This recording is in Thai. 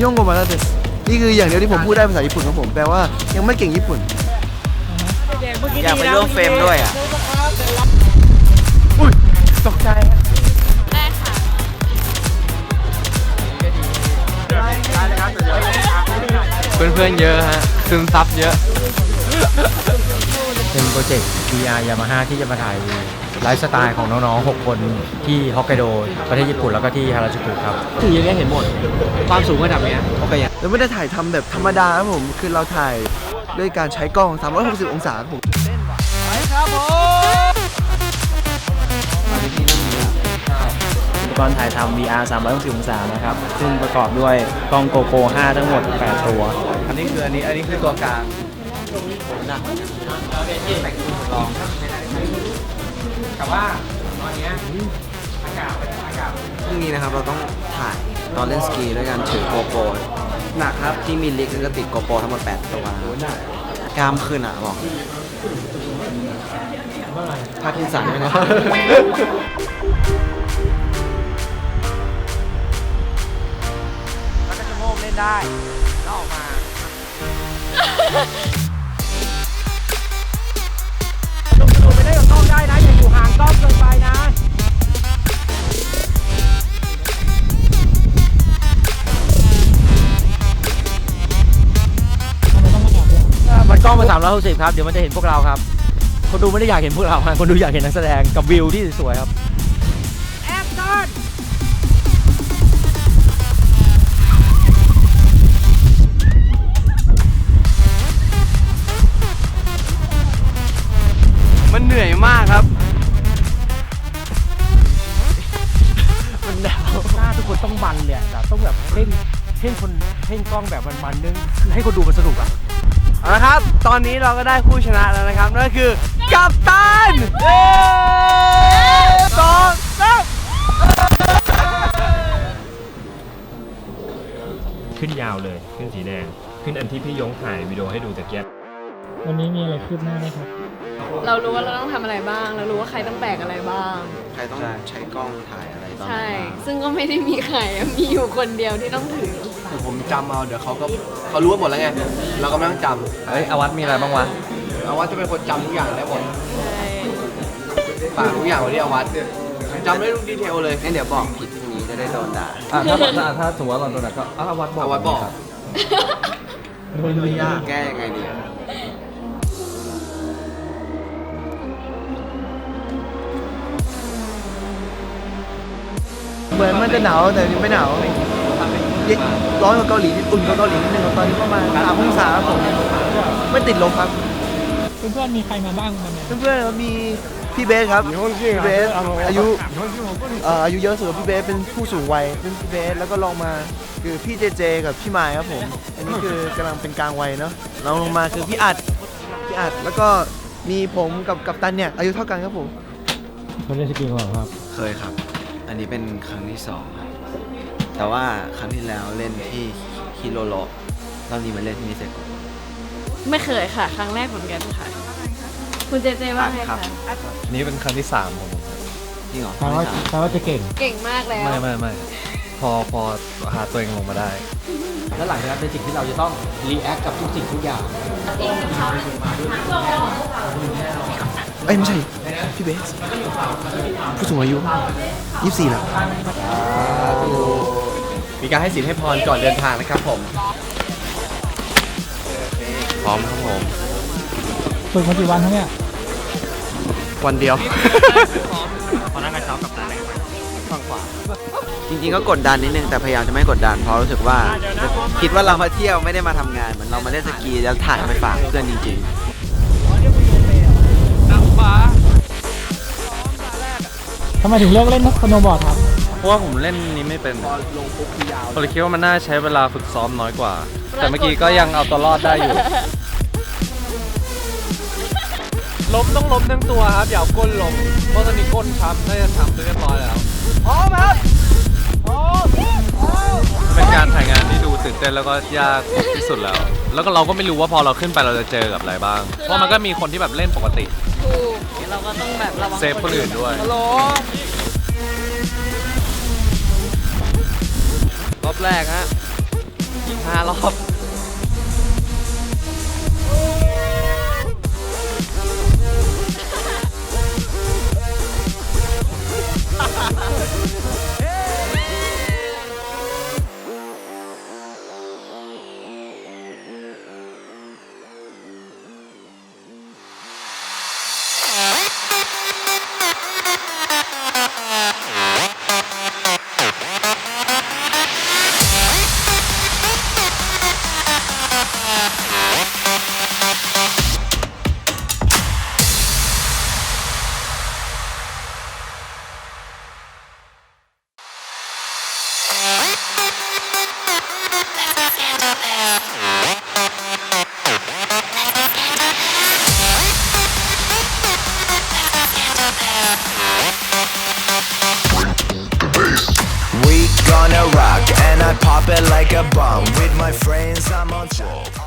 นิฮงโกมาแล้วเดสนี่คืออย่างเดียวที่ผมพูดได้ภาษาญี่ปุ่นของผมแปลว่ายังไม่เก่งญี่ปุ่น อยากไปร่วมเฟรมด้วยอะอุ้ยตกใจฮะได้ค่ะเพื่อนๆเยอะฮะซึมซับเยอะ เป็นโปรเจกต์ VR Yamaha ที่จะมาถ่ายไลฟ์สไตล์ของน้องๆ 6 คนที่ฮอกไกโด ประเทศญี่ปุ่นแล้วก็ที่ฮาราจูกุครับคืออย่างเงี้ยเห็นหมด ความสูงระดับเนี้ยโอเคเราไม่ได้ถ่ายทำแบบธรรมดาครับผม คือเราถ่ายด้วยการใช้กล้อง 360 องศาครับผมอุปกรณ์ถ่ายทำ VR 360องศานะครับ ซึ่งประกอบด้วยกล้องโกโปร5ทั้งหมด 8 ตัว อันนี้คืออันนี้ อันนี้คือตัวกลาง แต่ว่าตอนเนี้ยอากาศอากาศพรุ่งนี้นะครับเราต้องถ่ายตอนเล่นสกีด้วยการถือโกโปรหนักครับที่มีลิกนึงก็ติดโกโปรทั้งหมด8ตัวกล้ามขึ้นอะบอกพาทินสันด้วยนะแล้วก็จะโง่เล่นได้แล้วออกมา มันกล้องมา360ครับ เดี๋ยวมันจะเห็นพวกเราครับ คนดูไม่ได้อยากเห็นพวกเราครับคนดูอยากเห็นนักแสดงกับวิวที่สวยๆครับมันเหนื่อยมากครับ มันหนาวหน้าทุกคนต้องมันเลยอะแบบต้องแบบเพ่งเพ่งคนเพ่งกล้องแบบมันๆนึงคือให้คนดูมันสนุกอะ เอาละครับ ตอนนี้เราก็ได้ผู้ชนะแล้วนะครับ นั่นก็คือ กัปตันเย้สองสามขึ้นยาวเลยขึ้นสีแดง ขึ้นอันที่พี่ยงถ่ายวิดีโอให้ดูตะเกียบวันนี้มีอะไรคืบหน้าไหมครับ เรารู้ว่าเราต้องทำอะไรบ้าง เรารู้ว่าใครต้องแบกอะไรบ้าง ใครต้องใช้กล้องถ่ายอะไรตอนไหนใช่ บ้าง ซึ่งก็ไม่ได้มีใครอะมีอยู่คนเดียวที่ต้องถือ เดี๋ยวผมจำเอาเดี๋ยวเขาก็เขารู้หมดแล้วไงเราก็ไม่ต้องจำเฮ้ยอวัตมีอะไรบ้างวะเอาวัดจะเป็นคนจำทุกอย่างได้หมดใช่ฝากทุกอย่างไว้ที่อาวัดจำได้ทุกดีเทลเลยงั้นเดี๋ยวบอกผิดพรุ่งนี้จะได้โดนด่าอะถ้าถ้าถ้าสมมติว่าเราโดนก็อะอวัตบอกอาวัดบอกครับไม่ยากแก้ยังไงดีเหมือนมันจะหนาวแต่ไม่หนาวเย็น ร้อนกว่าเกาหลีนิดอุ่นกว่าเกาหลีนิดนึงครับตอนนี้ประมาณสามองศาครับผมไม่ติดลมครับเพื่อนๆมีใครมาบ้างวันนี้เพื่อนๆก็มีพี่เบสครับพี่เบสอายุเอ่ออายุเยอะสุดพี่เบสเป็นผู้สูงวัยเป็นพี่เบสแล้วก็ลองมาคือพี่เจเจกับพี่ไมค์ครับผมอันนี้คือกำลังเป็นกลางวัยเนาะลองลงมาคือพี่อัดพี่อัดแล้วก็มีผมกับกัปตันเนี่ยอายุเท่ากันครับผมเขาเล่นสกีมาครับ เคยครับ อันนี้เป็นครั้งที่สองครับ แต่ว่าครั้งที่แล้วเล่นที่ฮิโรโรรอบนี้มาเล่นที่นิเซโกะไม่เคยค่ะ ครั้งแรกเหมือนกันค่ะ คุณเจเจว่าไงครัคะบนี่เป็นครั้งที่3ของผมจริงเหรอแปลว่าแปลว่าจะเก่ง เก่งมากแล้วไม่ไม่ไม่พอพอหาตัวเองลงมาได้ แล้วหลังจากนั้นเป็นสิ่งที่เราจะต้องรีแอคกับทุกสิ่งทุกอย่างเอ้ยไม่ใช่ พี่เบส ผู้สูงอายุ 24 แล้ว มีการให้สินให้พรก่อนเดินทางนะครับผม พร้อมครับผมฝึกมากี่วันครับเนี่ยวันเดียวจริงๆก็กดดันนิดนึงแต่พยายามจะไม่กดดันเพราะรู้สึกว่า คิดว่าเรามาเที่ยวไม่ได้มาทำงานเหมือนเรามาเล่นสกีแล้วถ่ายไปฝากเพื่อนจริงทำไมถึงเลือกเล่นสโนว์บอร์ดครับ เพราะว่าผมเล่นนี้ไม่เป็นผมเลยคิดว่ามันน่าใช้เวลาฝึกซ้อมน้อยกว่า แต่เมื่อกี้ก็ยังเอาตัวรอดได้อยู่ ล้มต้องล้มทั้งตัวครับอย่าเอาก้นลงเพราะตอนนี้ก้นช้ำน่าจะช้ำไปเรียบร้อยแล้วพร้อมครับเป็นการถ่ายงานที่ดูตื่นเต้นแล้วก็ยากที่สุดแล้ว แล้วก็เราก็ไม่รู้ว่าพอเราขึ้นไปเราจะเจอกับอะไรบ้าง เพราะมันก็มีคนที่แบบเล่นปกติ ถูกเราก็ต้องแบบระวังเซฟคนอื่นด้วย ฮัลโหล รอบแรกฮะอีกห้ารอบ pop it like a bomb. With my friends I'm on top